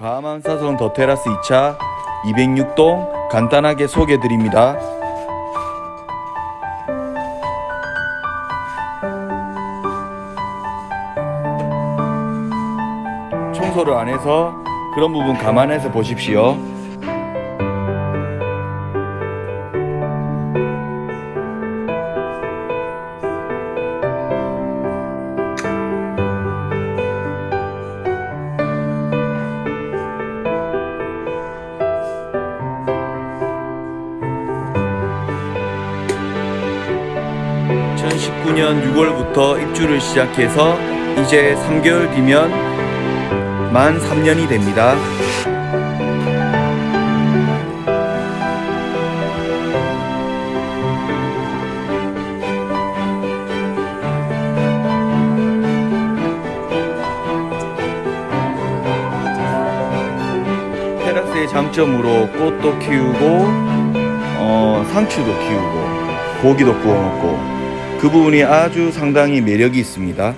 가만사성 더 테라스 2차 206동 간단하게 소개해 드립니다. 청소를 안 해서 그런 부분 감안해서 보십시오. (2019년 6월부터) 입주를 시작해서 이제 (3개월) 뒤면 만 3년이 됩니다. 테라스의 장점으로 꽃도 키우고 어, 상추도 키우고 고기도 구워 먹고 그 부분이 아주 상당히 매력이 있습니다.